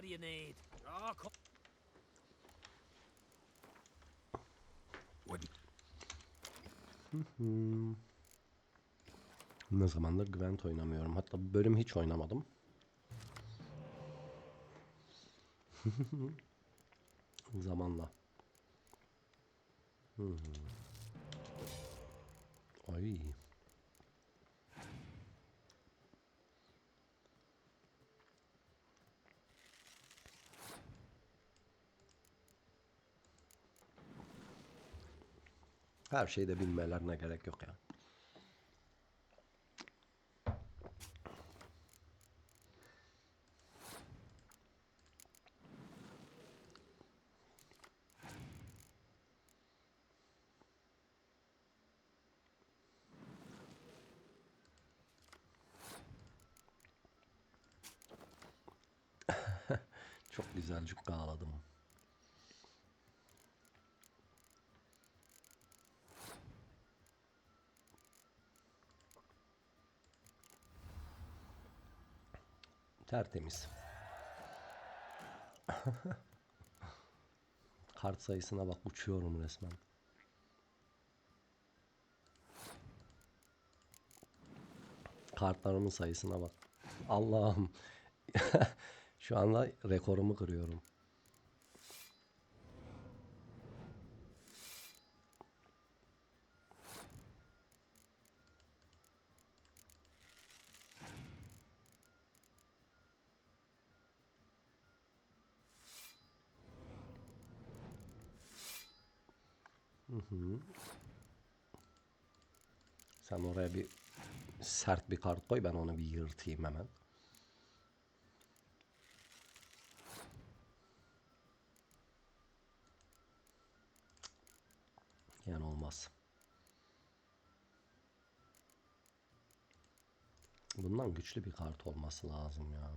What do you need? Oh, co- Wouldn't. Ne zamandır Gwent oynamıyorum. Hatta bu bölüm hiç oynamadım. Zamanla. Hmm. Ay. Her şeyi de bilmelerine gerek yok ya. Çok güzel cukka ağladım. Tertemiz. Kart sayısına bak uçuyorum resmen. Kartlarımın sayısına bak. Allah'ım. Şu anda rekorumu kırıyorum. Sen oraya bir sert bir kart koy ben onu bir yırtayım hemen. Yani olmaz. Bundan güçlü bir kart olması lazım ya.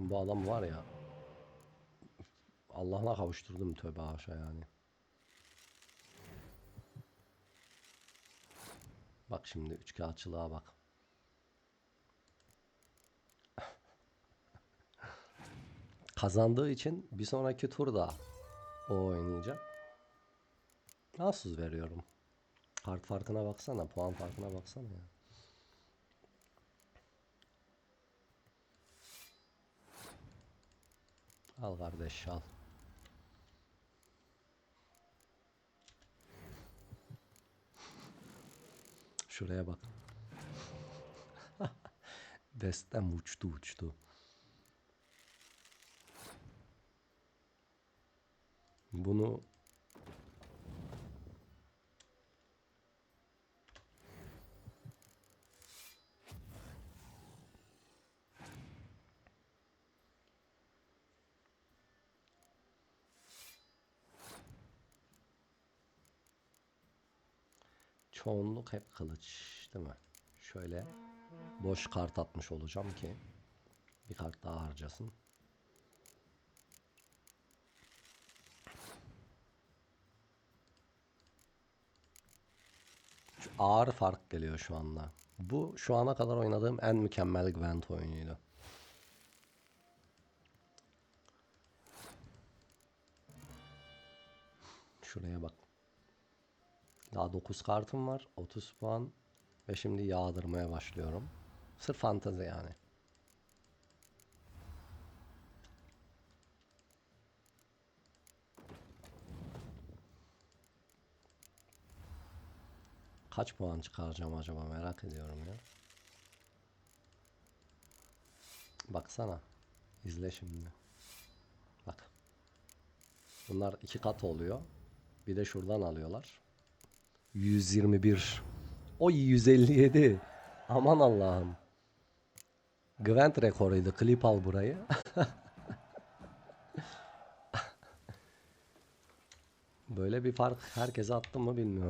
Ben bu adam var ya Allah'ına kavuşturdum tövbe haşa yani. Bak şimdi üçkağıtçılığa bak. Kazandığı için bir sonraki turda o oynayacak. Nasıl veriyorum? Kart farkına baksana, puan farkına baksana ya. Al kardeş al. Şuraya bak. Destem uçtu uçtu. Bunu çoğunluk hep kılıç değil mi? Şöyle boş kart atmış olacağım ki bir kart daha harcasın. Şu ağır fark geliyor şu anda. Bu şu ana kadar oynadığım en mükemmel Gwent oyunuydu. Şuraya bak. Daha 9 kartım var. 30 puan. Ve şimdi yağdırmaya başlıyorum. Sırf fantezi yani. Kaç puan çıkaracağım acaba merak ediyorum ya. Baksana. İzle şimdi. Bak. Bunlar iki kat oluyor. Bir de şuradan alıyorlar. 121. O 157. Aman Allah'ım. Gwent rekoruydu. Klip al burayı. Böyle bir fark herkese attım mı bilmiyorum.